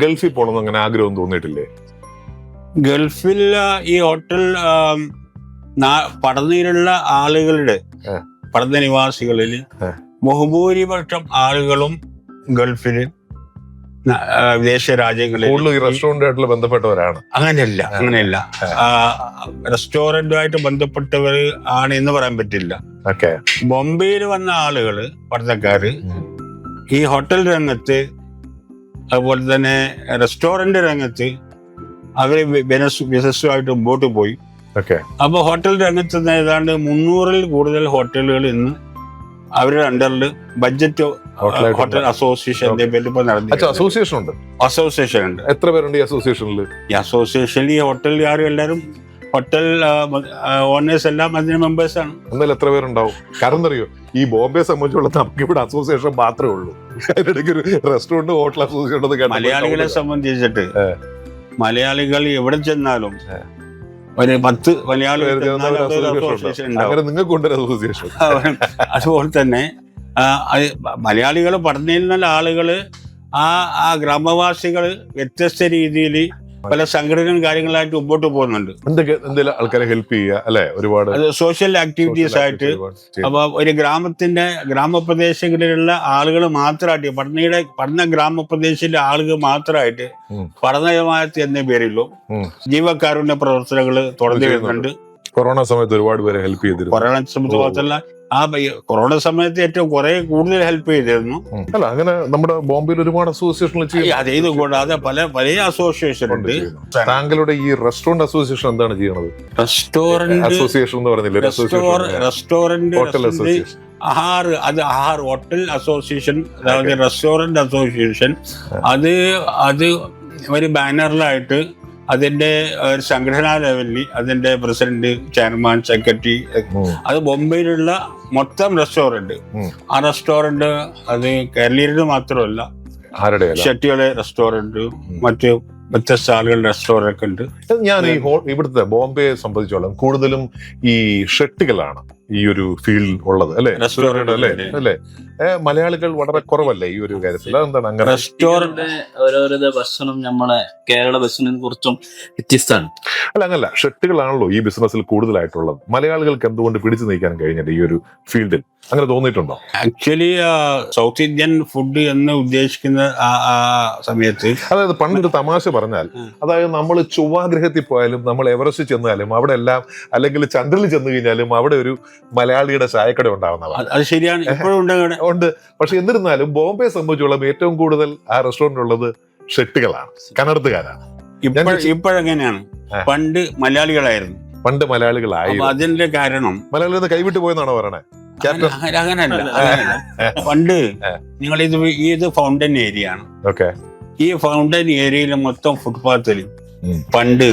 S1: ഗൾഫിൽ പോകണമെന്ന് അങ്ങനെ ആഗ്രഹം തോന്നിയിട്ടില്ലേ?
S8: ഗൾഫിൽ ഈ ഹോട്ടൽ പടനീരുള്ള ആളുകളുടെ
S1: പടന്ന
S8: പടന നിവാസികളിൽ ബഹുഭൂരിപക്ഷം ആളുകളും ഗൾഫിൽ വിദേശ രാജ്യങ്ങളിൽ
S1: റെസ്റ്റോറന്റുമായിട്ട് ഈ ബന്ധപ്പെട്ടവരാണ്.
S8: അങ്ങനെയല്ല അങ്ങനെയല്ല. റെസ്റ്റോറന്റുമായിട്ട് ബന്ധപ്പെട്ടവർ ആണ് എന്ന് പറയാൻ പറ്റില്ല.
S1: ഓക്കെ.
S8: ബോംബെയിൽ വന്ന ആളുകൾ പഠനക്കാര് ഈ ഹോട്ടൽ രംഗത്ത് അതുപോലെ തന്നെ റെസ്റ്റോറന്റ് രംഗത്ത് അവർ ബിസിനസ്സുമായിട്ട് മുമ്പോട്ട് പോയി.
S1: ഓക്കെ.
S8: അപ്പൊ ഹോട്ടൽ രംഗത്ത് നിന്ന് ഏതാണ്ട് മുന്നൂറിൽ കൂടുതൽ ഹോട്ടലുകൾ ഇന്ന് അവരുടെ അണ്ടറിൽ ബഡ്ജറ്റ് ഹോട്ടൽ അസോസിയേഷന്റെ പേരിൽ ഇപ്പൊ
S1: അച്ഛാ
S8: നടന്നു
S1: അസോസിയേഷൻ ഉണ്ട്.
S8: അസോസിയേഷൻ ഉണ്ട്.
S1: എത്ര പേരുണ്ട് ഈ അസോസിയേഷനിൽ
S8: ഈ അസോസിയേഷനിൽ ഈ ഹോട്ടലുകാർ എല്ലാവരും ഹോട്ടൽ ഓണേഴ്സ് എല്ലാം അതിന് മെമ്പേഴ്സ് ആണ്.
S1: എന്നാൽ എത്ര പേരുണ്ടാവും? കാരണം അറിയോ ഈ ബോംബെ സംബന്ധിച്ചുള്ള നമുക്ക് ഇവിടെ അസോസിയേഷൻ മാത്രമേ ഉള്ളൂ. അതിനിടയ്ക്ക് ഒരു റെസ്റ്റോറന്റ് ഹോട്ടൽ അസോസിയേഷൻ
S8: മലയാളികളെ സംബന്ധിച്ചിട്ട് മലയാളികൾ എവിടെ ചെന്നാലും. ഒരു പത്ത് മലയാളികൾ
S1: അങ്ങനെ അസോസിയേഷൻ
S8: അതുപോലെ തന്നെ മലയാളികൾ പഠനയിൽ ആളുകൾ ആളുകൾ ആ ആ ഗ്രാമവാസികൾ വ്യത്യസ്ത രീതിയിൽ പല സംഘടനകളും കാര്യങ്ങളായിട്ട് മുമ്പോട്ട് പോകുന്നുണ്ട്
S1: എന്തൊക്കെ എന്തെങ്കിലും ആൾക്കാരെ ഹെൽപ്പ് ചെയ്യുക അല്ലെ ഒരുപാട്
S8: അത് സോഷ്യൽ ആക്ടിവിറ്റീസ് ആയിട്ട്. അപ്പൊ ഒരു ഗ്രാമത്തിന്റെ ഗ്രാമപ്രദേശങ്ങളിലുള്ള ആളുകൾ മാത്രമായിട്ട് പഠനയുടെ പഠന ഗ്രാമപ്രദേശത്തിലെ ആളുകൾ മാത്രമായിട്ട്
S1: ഉം.
S8: പഠനജമാഅത്ത് എന്ന പേരിലും
S1: ഉം.
S8: ജീവകാരുണ്യ പ്രവർത്തനങ്ങൾ തുടർന്നു. വരുന്നുണ്ട്
S1: കൊറോണ സമയത്ത് ഒരുപാട് പേരെ ഹെൽപ്പ് ചെയ്തിരുന്നു
S8: കൊറോണ സമയത്ത് മാത്രമല്ല ആ കൊറോണ സമയത്ത് ഏറ്റവും കുറെ കൂടുതൽ ഹെൽപ്പ് ചെയ്തിരുന്നു.
S1: അല്ല അങ്ങനെ നമ്മുടെ ബോംബെയിൽ ഒരുപാട് അസോസിയേഷൻ
S8: അത് ഇത് കൂടാതെ പല പല അസോസിയേഷൻ ഉണ്ട്
S1: താങ്കളുടെ ഈ റെസ്റ്റോറന്റ് അസോസിയേഷൻ എന്താണ് ചെയ്യുന്നത്?
S8: റെസ്റ്റോറന്റ്
S1: അസോസിയേഷൻ എന്ന് പറയുന്നില്ല? ഒരു
S8: റെസ്റ്റോറന്റ്
S1: ഹോട്ടൽ അസോസിയേഷൻ
S8: ആഹാർ അത് ആഹാർ ഹോട്ടൽ അസോസിയേഷൻ അതായത് റെസ്റ്റോറന്റ് അസോസിയേഷൻ അത് അത് ഒരു ബാനറിലായിട്ട് അതിന്റെ ഒരു സംഘടനാ ലെവലിൽ അതിന്റെ പ്രസിഡന്റ് ചെയർമാൻ സെക്രട്ടറി അത് ബോംബെയിലുള്ള മൊത്തം റെസ്റ്റോറന്റ്. ആ റെസ്റ്റോറന്റ് അത് കേരളീയരുടെ മാത്രമല്ല ഷെട്ടിയുടെ റെസ്റ്റോറന്റ് മറ്റ് വ്യത്യസ്ത ആളുകളുടെ റെസ്റ്റോറന്റ് ഒക്കെ ഉണ്ട്.
S1: ഞാൻ ഈ ഹോ- ഇവിടുത്തെ ബോംബെയെ സംബന്ധിച്ചോളം കൂടുതലും ഈ ഷെട്ടുകളാണ്. ഈ ഒരു ഫീൽഡിൽ ഉള്ളത് അല്ലെ?
S8: റെസ്റ്റോറന്റ്
S1: അല്ലേ? അല്ലേ? മലയാളികൾ വളരെ കുറവല്ലേ ഈ ഒരു കാര്യത്തിൽ? അതെന്താണ് അങ്ങനെ?
S8: റെസ്റ്റോറന്റ്
S10: ഓരോരോ ഭക്ഷണം നമ്മളെ കേരള ഭക്ഷണം കുറച്ചും വ്യത്യസ്തമാണ്.
S1: അല്ല അങ്ങനല്ല. ഷെട്ടുകളാണല്ലോ ഈ ബിസിനസ്സിൽ കൂടുതലായിട്ടുള്ളത്. മലയാളികൾക്ക് എന്തുകൊണ്ട് പിടിച്ചു നീക്കാൻ കഴിഞ്ഞില്ല ഈ ഒരു ഫീൽഡിൽ അങ്ങനെ തോന്നിയിട്ടുണ്ടോ?
S8: ആക്ച്വലി സൗത്ത് ഇന്ത്യൻ ഫുഡ് എന്ന് ഉദ്ദേശിക്കുന്ന സമയത്ത്
S1: അതായത് പണ്ടൊരു തമാശ പറഞ്ഞാൽ അതായത് നമ്മൾ ചൊവ്വാഗ്രഹത്തിൽ പോയാലും നമ്മൾ എവറസ്റ്റ് ചെന്നാലും അവിടെ എല്ലാം അല്ലെങ്കിൽ ചന്ദ്രനിൽ ചെന്ന് കഴിഞ്ഞാലും അവിടെ ഒരു മലയാളിയുടെ ചായക്കട ഉണ്ടാവുന്നതാണ്
S8: അത് അത് ശരിയാണ്. ഇപ്പോഴും ഉണ്ട്
S1: പക്ഷെ എന്നിരുന്നാലും ബോംബെ സംബന്ധിച്ചോളം ഏറ്റവും കൂടുതൽ ആ റെസ്റ്റോറന്റ് ഉള്ളത് ഷെട്ടുകളാണ് കന്നടത്തുകാരാണ്
S8: ഇപ്പോഴെങ്ങനെയാണ്? പണ്ട് മലയാളികളായിരുന്നു.
S1: പണ്ട് മലയാളികളായിരുന്നു
S8: അതിന്റെ കാരണം
S1: മലയാളികൾ കൈവിട്ടു പോയെന്നാണോ പറയണേ?
S8: അങ്ങനല്ല. പണ്ട് നിങ്ങൾ ഇത് ഇത് ഫൗണ്ടൻ ഏരിയ ആണ്.
S1: ഓക്കെ.
S8: ഈ ഫൗണ്ടൻ ഏരിയയിൽ മൊത്തം ഫുട്പാത്തിൽ. പണ്ട്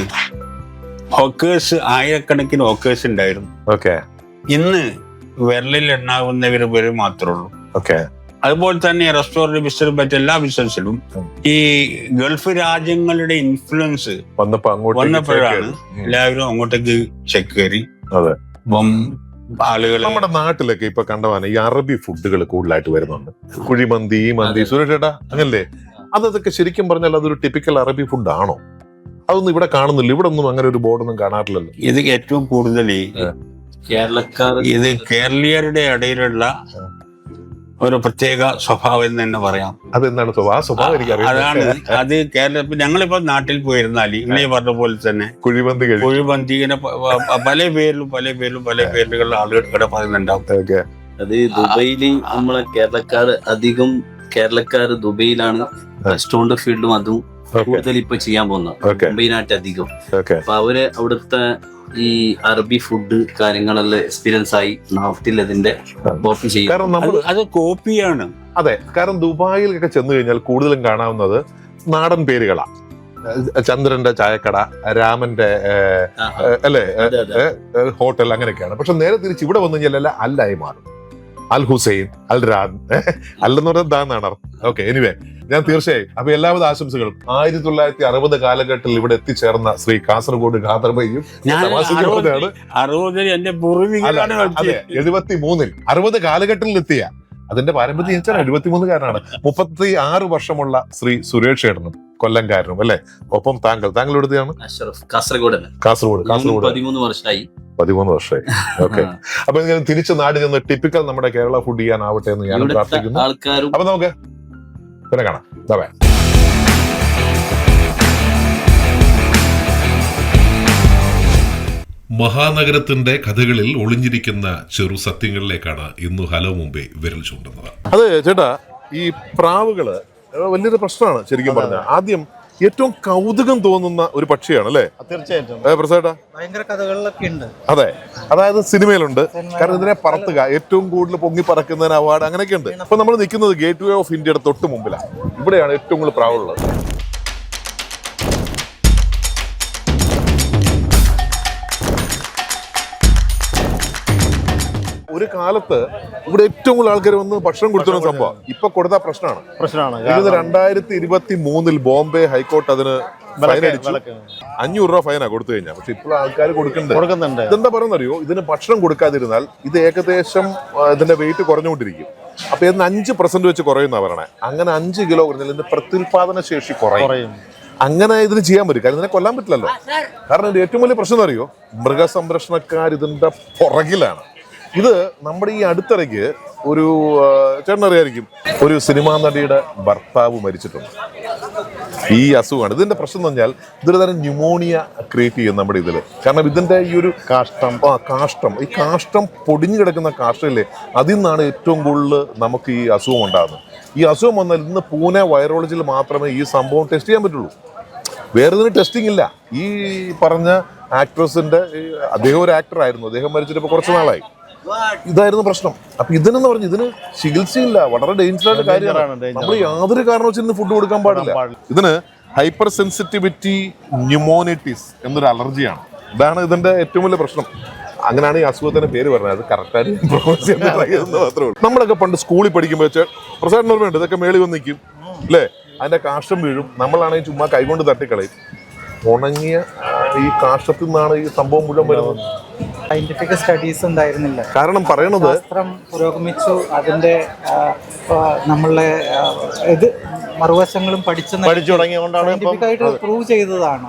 S8: ഹോക്കേഴ്സ് ആയിരക്കണക്കിന് ഹോക്കേഴ്സ് ഉണ്ടായിരുന്നു.
S1: ഓക്കെ.
S8: ഇന്ന് വിരലിൽ എണ്ണാവുന്നവർ വരും മാത്രമേ ഉള്ളൂ.
S1: ഓക്കെ.
S8: അതുപോലെ തന്നെ റെസ്റ്റോറന്റ് ബിസിനസ് മറ്റെല്ലാ ബിസിനസ്സിലും
S1: ഉം.
S8: ഈ ഗൾഫ് രാജ്യങ്ങളുടെ ഇൻഫ്ലുവൻസ് വന്നപ്പോഴാണ് എല്ലാവരും അങ്ങോട്ടേക്ക്
S1: ചെക്ക്
S8: കയറി. ആളുകൾ
S1: നമ്മുടെ നാട്ടിലൊക്കെ ഇപ്പൊ കണ്ടവാണ് ഈ അറബി ഫുഡുകൾ കൂടുതലായിട്ട് വരുന്നുണ്ട്. കുഴിമന്തി ഈ മന്തി സുരക്ഷേട്ടാ അങ്ങനല്ലേ? അതൊക്കെ ശരിക്കും പറഞ്ഞാൽ അതൊരു ടിപ്പിക്കൽ അറബി ഫുഡ് ആണോ? അതൊന്നും ഇവിടെ കാണുന്നില്ല. ഇവിടെ ഒന്നും അങ്ങനെ ഒരു ബോർഡൊന്നും കാണാറില്ലല്ലോ.
S8: ഇത് ഏറ്റവും കൂടുതൽ
S10: കേരളക്കാർ
S8: ഇത് കേരളീയരുടെ ഇടയിലുള്ള ഒരു പ്രത്യേക സ്വഭാവം എന്ന് തന്നെ പറയാം.
S1: അതെന്താണ് സ്വഭാവം സ്വഭാവം
S8: അതാണ് അത് കേരള ഇപ്പൊ ഞങ്ങളിപ്പോ നാട്ടിൽ പോയിരുന്നാൽ ഇങ്ങനെ പറഞ്ഞ പോലെ തന്നെ
S1: കുഴിമന്തി കുഴിപന്തി
S8: കുഴിമന്തി ഇങ്ങനെ പല പേരിലും പല പേരിലും പല പേരിലുള്ള ആളുകൾ ഇവിടെ പറയുന്നുണ്ടാവും.
S10: അത് ദുബൈയിൽ നമ്മളെ കേരളക്കാർ അധികം കേരളക്കാർ ദുബൈയിലാണ് റെസ്റ്റോറന്റ് ഫീൽഡും അതും കൂടുതൽ ഇപ്പൊ ചെയ്യാൻ പോകുന്നത്.
S1: ഓക്കെ.
S10: മുംബൈനായിട്ട് അധികം. അപ്പൊ അവർ അവിടുത്തെ ഈ അറബി ഫുഡ് കാര്യങ്ങളെല്ലാം എക്സ്പീരിയൻസ് ആയി നാഫ്റ്റിൽ അതിന്റെ കോപ്പി ചെയ്യും
S1: കാരണം
S8: അത് കോപ്പിയാണ്.
S1: അതെ കാരണം ദുബായിലൊക്കെ ചെന്ന് കഴിഞ്ഞാൽ കൂടുതലും കാണാവുന്നത് നാടൻ പേരുകളാണ് ചന്ദ്രന്റെ ചായക്കട രാമന്റെ അല്ലേ? ഹോട്ടൽ അങ്ങനെയൊക്കെയാണ്. പക്ഷെ നേരെ തിരിച്ച് ഇവിടെ വന്നു കഴിഞ്ഞാൽ അല്ലായി മാറും. അൽ ഹുസൈൻ അൽ റാൻ അല്ലെന്ന് പറഞ്ഞാൽ ദാന്നാണ് ഓക്കെ എനിവേ ഞാൻ തീർച്ചയായും. അപ്പൊ എല്ലാവിധ ആശംസകളും. ആയിരത്തി തൊള്ളായിരത്തി അറുപത് കാലഘട്ടത്തിൽ ഇവിടെ എത്തിച്ചേർന്ന ശ്രീ കാസർഗോഡ് ഖാദർബയ്യും അതെ. എഴുപത്തി മൂന്നിൽ അറുപത് കാലഘട്ടത്തിൽ എത്തിയ അതിന്റെ പാരമ്പര്യം വെച്ചാൽ എഴുപത്തിമൂന്നുകാരനാണ്. മുപ്പത്തി ആറ് വർഷമുള്ള ശ്രീ സുരേഷ് ഏടനും കൊല്ലംകാരനും അല്ലെ? ഒപ്പം താങ്കൾ താങ്കൾ എവിടുത്തെയാണ്
S10: അഷ്റഫ് കാസർഗോഡ്
S1: കാസർഗോഡ് കാസർഗോഡ്.
S10: പതിമൂന്ന് വർഷമായി
S1: പതിമൂന്ന് വർഷമായി. ഓക്കെ. അപ്പൊ തിരിച്ചു തിരിച്ച് നാട് ചെന്ന് ടിപ്പിക്കൽ നമ്മുടെ കേരള ഫുഡ് ചെയ്യാനാവട്ടെ എന്ന് ഞാൻ പ്രാർത്ഥിക്കുന്നു. അപ്പൊ നമുക്ക് പിന്നെ കാണാം. ബൈ
S11: മഹാനഗരത്തിന്റെ കഥകളിൽ ഒളിഞ്ഞിരിക്കുന്ന ചെറു സത്യങ്ങളിലേക്കാണ് ഇന്ന് ഹലോ മുംബൈ വിരൽ ചൂണ്ടുന്നത്.
S1: അതെ ചേട്ടാ ഈ പ്രാവുകൾ വലിയൊരു പ്രശ്നമാണ് ശരിക്കും പറഞ്ഞാൽ. ആദ്യം ഏറ്റവും കൗതുകം തോന്നുന്ന ഒരു പക്ഷിയാണ് അല്ലേ
S7: തീർച്ചയായിട്ടും. ഭയങ്കര കഥകളിലൊക്കെ ഉണ്ട്.
S1: അതെ. അതായത് സിനിമയിലുണ്ട്. കാരണം ഇതിനെ പറത്തുക. ഏറ്റവും കൂടുതൽ പൊങ്ങി പറക്കുന്നതിന് അവാർഡ് അങ്ങനെയൊക്കെ ഉണ്ട്. അപ്പൊ നമ്മൾ നിൽക്കുന്നത് ഗേറ്റ് വേ ഓഫ് ഇന്ത്യയുടെ തൊട്ട് മുമ്പിലാണ്. ഇവിടെയാണ് ഏറ്റവും കൂടുതൽ പ്രാവുള്ളത്. ഒരു കാലത്ത് ഇവിടെ ഏറ്റവും കൂടുതൽ ആൾക്കാർ വന്ന് ഭക്ഷണം കൊടുത്തിരുന്ന സംഭവം. ഇപ്പൊ കൊടുത്ത പ്രശ്നമാണ്.
S7: പ്രശ്നമാണ്.
S1: ഇത് രണ്ടായിരത്തി ഇരുപത്തി മൂന്നിൽ ബോംബെ ഹൈക്കോർട്ട് അതിന് ഫൈൻ അടിച്ചു. അഞ്ഞൂറ് രൂപ ഫൈനാ കൊടുത്തു കഴിഞ്ഞാൽ പക്ഷെ ഇപ്പോൾ ആൾക്കാർ കൊടുക്കുന്നുണ്ട്. ഇതെന്താ പറയുന്നറിയോ? ഇതിന് ഭക്ഷണം കൊടുക്കാതിരുന്നാൽ ഇത് ഏകദേശം ഇതിന്റെ വെയിറ്റ് കുറഞ്ഞുകൊണ്ടിരിക്കും. അപ്പൊ ഇതിന് അഞ്ച് പെർസെന്റ് വെച്ച് കുറയുന്ന പറയണേ. അങ്ങനെ അഞ്ച് കിലോ കുറഞ്ഞാൽ ഇതിന്റെ പ്രത്യുൽപാദന ശേഷി കുറയും. അങ്ങനെ ഇതിന് ചെയ്യാൻ പറ്റും. കാരണം ഇതിനെ കൊല്ലാൻ പറ്റില്ലല്ലോ. കാരണം ഇതിന്റെ ഏറ്റവും വലിയ പ്രശ്നം അറിയോ? മൃഗസംരക്ഷണക്കാർ ഇതിന്റെ പുറകിലാണ്. ഇത് നമ്മുടെ ഈ അടുത്തിടയ്ക്ക് ഒരു ചേട്ടനറിയായിരിക്കും ഒരു സിനിമാ നടിയുടെ ഭർത്താവ് മരിച്ചിട്ടുണ്ട്. ഈ അസുഖമാണ്. ഇതിന്റെ പ്രശ്നം എന്ന് പറഞ്ഞാൽ ഇതൊരു തരം ന്യൂമോണിയ ക്രിയേറ്റ് ചെയ്യും നമ്മുടെ ഇതിൽ കാരണം ഇതിന്റെ ഈ ഒരു കാഷ്ടം. ആ കാഷ്ടം. ഈ കാഷ്ടം പൊടിഞ്ഞു കിടക്കുന്ന കാഷ്ടമില്ലേ അതിൽ നിന്നാണ് ഏറ്റവും കൂടുതൽ നമുക്ക് ഈ അസുഖം ഉണ്ടാകുന്നത്. ഈ അസുഖം വന്നാൽ ഇന്ന് പൂനെ വൈറോളജിയിൽ മാത്രമേ ഈ സംഭവം ടെസ്റ്റ് ചെയ്യാൻ പറ്റുള്ളൂ. വേറെ ഇതിന് ടെസ്റ്റിംഗ് ഇല്ല. ഈ പറഞ്ഞ ആക്ട്രസിന്റെ അദ്ദേഹം ഒരു ആക്ടർ ആയിരുന്നു. അദ്ദേഹം മരിച്ചിട്ട് ഇപ്പൊ കുറച്ച് നാളായി. ഇതായിരുന്നു പ്രശ്നം. അപ്പൊ ഇതിനെന്ന് പറഞ്ഞു ഇതിന് ചികിത്സയില്ല. വളരെ ഡേഞ്ചർ ആയിട്ട് കാര്യമാണ്. നമ്മൾ യാതൊരു കാരണവശാലും ഫുഡ് കൊടുക്കാൻ പാടില്ല. ഇതിന് ഹൈപ്പർ സെൻസിറ്റിവിറ്റി ന്യൂമോനൈറ്റിസ് എന്നൊരു അലർജിയാണ് ഇതാണ് ഇതിന്റെ ഏറ്റവും വലിയ പ്രശ്നം. അങ്ങനെയാണ് ഈ അസുഖത്തിന്റെ പേര് പറഞ്ഞത്. അത് കറക്റ്റായിട്ട് പ്രൊമോട്ട് ചെയ്യാൻ try മാത്രമേ ഉള്ളൂ. നമ്മളൊക്കെ പണ്ട് സ്കൂളിൽ പഠിക്കുമ്പോൾ വെച്ചാൽ പ്രസാദ് ഓർമ്മയുണ്ട്? ഇതൊക്കെ മേളി വന്ന് നിൽക്കും. അല്ലേ? അതിന്റെ കാഷ്ടം വീഴും. നമ്മളാണെങ്കിൽ ചുമ്മാ കൈകൊണ്ട് തട്ടിക്കളയും. ഉണങ്ങിയ ഈ കാഷ്ടത്തിൽ നിന്നാണ് ഈ സംഭവം മുഴുവൻ വരുന്നത്.
S12: സയന്റിഫിക് സ്റ്റഡീസ് ഉണ്ടായിരുന്നില്ല.
S1: കാരണം പറയണത്
S12: ശാസ്ത്രം പുരോഗമിച്ചു അതിന്റെ നമ്മളെ ഇത് മറുവശങ്ങളും പഠിച്ചു
S7: പഠിച്ചു തുടങ്ങിയതുകൊണ്ടാണ്
S12: ആയിട്ട് പ്രൂവ് ചെയ്തതാണ്.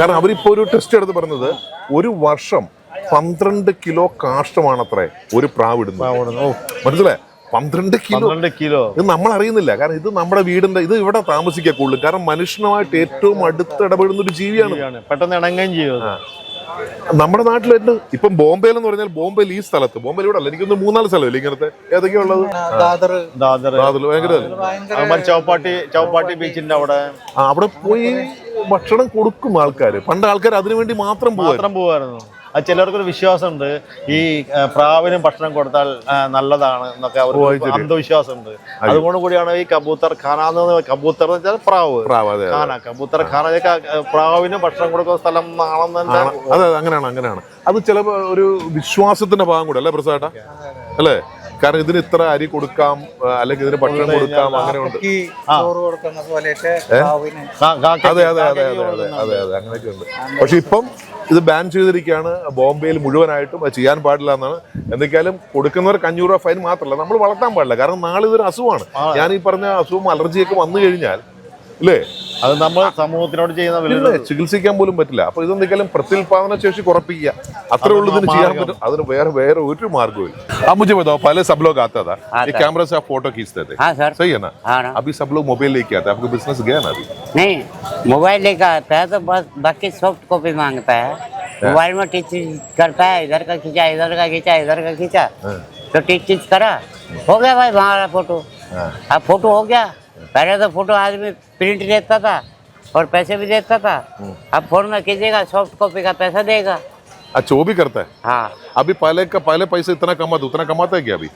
S1: കാരണം അവരിപ്പോ ഒരു ടെസ്റ്റ് എടുത്ത് പറഞ്ഞത് ഒരു വർഷം പന്ത്രണ്ട് കിലോ കാഷ്ടമാണത്രേ ഒരു പ്രാവ് ഇടുന്നത് മനസ്സിലായി? പന്ത്രണ്ട് കിലോ.
S7: പന്ത്രണ്ട് കിലോ.
S1: ഇത് നമ്മൾ അറിയുന്നില്ല കാരണം ഇത് നമ്മുടെ വീടിന്റെ ഇത് ഇവിടെ താമസിക്കാൻ കൂടുതലും കാരണം മനുഷ്യനുമായിട്ട് ഏറ്റവും അടുത്ത് ഇടപെടുന്ന ഒരു ജീവിയാണ്.
S7: പെട്ടെന്ന് ഇണങ്ങുകയും ചെയ്യും അത്.
S1: നമ്മുടെ നാട്ടിലുണ്ട് ഇപ്പം ബോംബെയിൽ എന്ന് പറഞ്ഞാൽ ബോംബെയിൽ ഈ സ്ഥലത്ത് ബോംബെയിൽ ഇവിടെ അല്ല എനിക്കൊന്ന് മൂന്നാൽ സ്ഥലമില്ല ഇങ്ങനത്തെ? ഏതൊക്കെയാ ഉള്ളത്?
S7: ചൗപ്പാട്ടി ചൗപ്പാട്ടി ബീച്ചിന്റെ അവിടെ.
S1: ആ, അവിടെ പോയി ഭക്ഷണം കൊടുക്കും ആൾക്കാർ പണ്ട് ആൾക്കാർ അതിനു വേണ്ടി മാത്രം പോകും
S7: മാത്രം അത് ചിലർക്കൊരു വിശ്വാസമുണ്ട്. ഈ പ്രാവിനും ഭക്ഷണം കൊടുത്താൽ നല്ലതാണ് എന്നൊക്കെ അവർക്ക് അന്ധവിശ്വാസമുണ്ട്. അതുകൊണ്ട് കൂടിയാണ് ഈ കബൂത്തർ ഖാന എന്ന് കബൂത്തർ എന്ന് വെച്ചാൽ പ്രാവ്. ഖാന കബൂത്തർ ഖാന പ്രാവിനും ഭക്ഷണം കൊടുക്കുന്ന സ്ഥലം ആണെന്ന്
S1: അതെ അങ്ങനെയാണ് അങ്ങനെയാണ്. അത് ചിലപ്പോ ഒരു വിശ്വാസത്തിന്റെ ഭാഗം കൂടെ അല്ലേ പ്രസാദ അല്ലേ? കാരണം ഇതിന് ഇത്ര അരി കൊടുക്കാം അല്ലെങ്കിൽ ഇതിന് ഭക്ഷണം കൊടുക്കാം അങ്ങനെ ഉണ്ട്. അതെ അതെ അതെ അതെ അതെ അതെ അതെ അങ്ങനെയൊക്കെ ഉണ്ട്. പക്ഷെ ഇപ്പം ഇത് ബാൻ ചെയ്തിരിക്കുകയാണ്. ബോംബെയിൽ മുഴുവനായിട്ടും അത് ചെയ്യാൻ പാടില്ല എന്നാണ്. എന്തൊക്കെയാലും കൊടുക്കുന്നവർക്ക് അഞ്ഞൂറ് രൂപ ഫൈൻ മാത്രമല്ല നമ്മൾ വളർത്താൻ പാടില്ല. കാരണം നാളെ ഇതൊരു അസുഖമാണ്. ഞാൻ ഈ പറഞ്ഞ അസുഖം അലർജിയൊക്കെ വന്നു കഴിഞ്ഞാൽ ഇല്ലേ
S7: അത് നമ്മൾ സമൂഹത്തിനോട് ചെയ്യുന്ന
S1: ചികിത്സിക്കാൻ പോലും പറ്റില്ല അപ്പൊ ഇതെന്തെങ്കിലും പ്രത്യുൽപാദന ശേഷി കുറപ്പിക്കുക അത്രേ ഉള്ളൂ ഇതിന് ചെയ്യാൻ പറ്റും അതിന് വേറെ വേറെ ഒരു മാർഗവും अब मुझे बताओ पहले सब लोग आता था ये कैमरा मोबाइल
S9: में टिच करता है इधर का खींचा इधर का खींचा इधर का खींचा तो टिच करा हो गया भाई हमारा फ़ोटो अब फ़ोटो हो गया पहले तो फ़ोटो आदमी प्रिंट देता था और पैसे भी देता था। हम्म। अब फ़ोन में कीजिएगा सॉफ्ट कॉपी का पैसा देगा।
S1: अच्छा वो भी करता है?
S9: हाँ।
S1: अभी पहले का पहले पैसे इतना कमाता उतना कमाता है क्या अभी?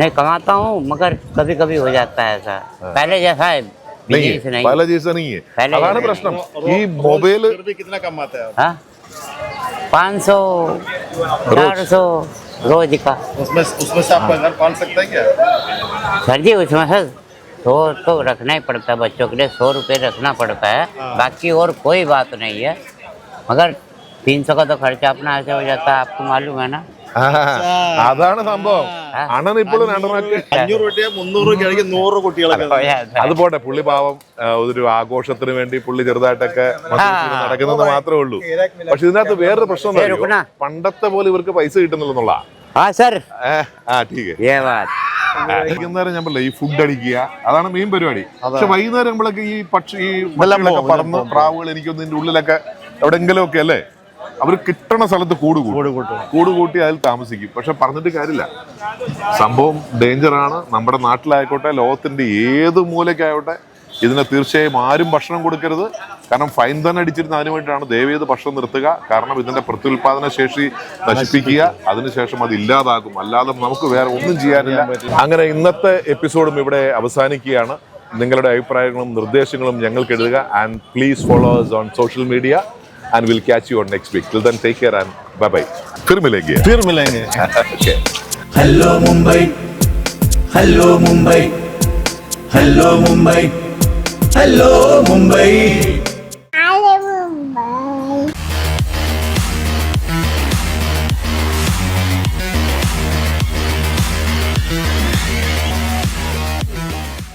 S9: नहीं कमाता हूँ मगर कभी कभी हो जाता है ऐसा। हाँ। पहले जैसा है
S1: नहीं, है,
S9: नहीं।
S1: पहले जैसा नहीं है।
S9: पहले
S1: प्रश्न
S7: ये मोबाइल कितना कमाता है
S9: हाँ? पाँच सौ चार सौ रोज का।
S7: उसमें उसमें से आपका हाँ। घर पाल सकता है क्या?
S9: सर जी उसमें सर सौ तो रखना ही पड़ता है बच्चों के लिए सौ रुपये रखना पड़ता है बाकी और कोई बात नहीं है मगर तीन सौ का तो खर्चा अपना ऐसे हो जाता है आपको मालूम है ना
S1: ആ, അതാണ് സംഭവം അണ്ണൻ ഇപ്പോഴും രണ്ടെണ്ണൊക്കെ
S7: അഞ്ഞൂറ് രൂപ മുന്നൂറ് രൂപയ്ക്ക് നൂറ് കുട്ടികളൊക്കെ
S9: हो जाता है
S1: അത് പോട്ടെ പുള്ളി പാവം ആ, ഒരു ആഘോഷത്തിന് വേണ്ടി പുള്ളി ചെറുതായിട്ടൊക്കെ മത്സരിച്ച് നടക്കുന്നത് മാത്രമേ ഉള്ളൂ പക്ഷെ ഇതിനകത്ത് വേറൊരു പ്രശ്നം എന്താ അറിയോ?
S9: രുക്കണ.
S1: പണ്ടത്തെ പോലെ ഇവർക്ക് പൈസ കിട്ടുന്നില്ലെന്നുള്ള
S9: हाँ सर
S1: ആ ടീക്ക്
S9: ये बात
S1: വൈകുന്നേരം ഞാൻ ഈ ഫുഡ് അടിക്കുക അതാണ് മെയിൻ പരിപാടി. പക്ഷെ വൈകുന്നേരം നമ്മളൊക്കെ ഈ പക്ഷി ഈ
S7: പോകും,
S1: പറന്ന് പ്രാവുകൾ എനിക്കൊന്ന് ഇതിന്റെ ഉള്ളിലൊക്കെ എവിടെങ്കിലും ഒക്കെ അല്ലേ അവർ കിട്ടണ സ്ഥലത്ത് കൂട് കൂട്ടും.
S7: കൂട് കൂട്ടി.
S1: അതിൽ താമസിക്കും. പക്ഷെ പറഞ്ഞിട്ട് കാര്യമില്ല. സംഭവം ഡേഞ്ചർ ആണ്. നമ്മുടെ നാട്ടിലായിക്കോട്ടെ ലോകത്തിന്റെ ഏത് മൂലയ്ക്കായോട്ടെ ഇതിന് തീർച്ചയായും ആരും ഭക്ഷണം കൊടുക്കരുത്. കാരണം ഫൈൻ തന്നെ അടിച്ചിരുന്ന അതിനു വേണ്ടിയിട്ടാണ് ചെയ്ത് ഭക്ഷണം നിർത്തുക. കാരണം ഇതിന്റെ പ്രത്യുൽപാദന ശേഷി നശിപ്പിക്കുക. അതിനുശേഷം അത് ഇല്ലാതാകും. അല്ലാതെ നമുക്ക് വേറെ ഒന്നും ചെയ്യാനില്ല. അങ്ങനെ ഇന്നത്തെ എപ്പിസോഡും ഇവിടെ അവസാനിക്കുകയാണ്. നിങ്ങളുടെ അഭിപ്രായങ്ങളും നിർദ്ദേശങ്ങളും ഞങ്ങൾക്ക് എഴുതുക. And please followers on social media and will catch you on next week till then take care and bye bye fir മിലേംഗെ
S4: hello Mumbai hello Mumbai hello Mumbai hello Mumbai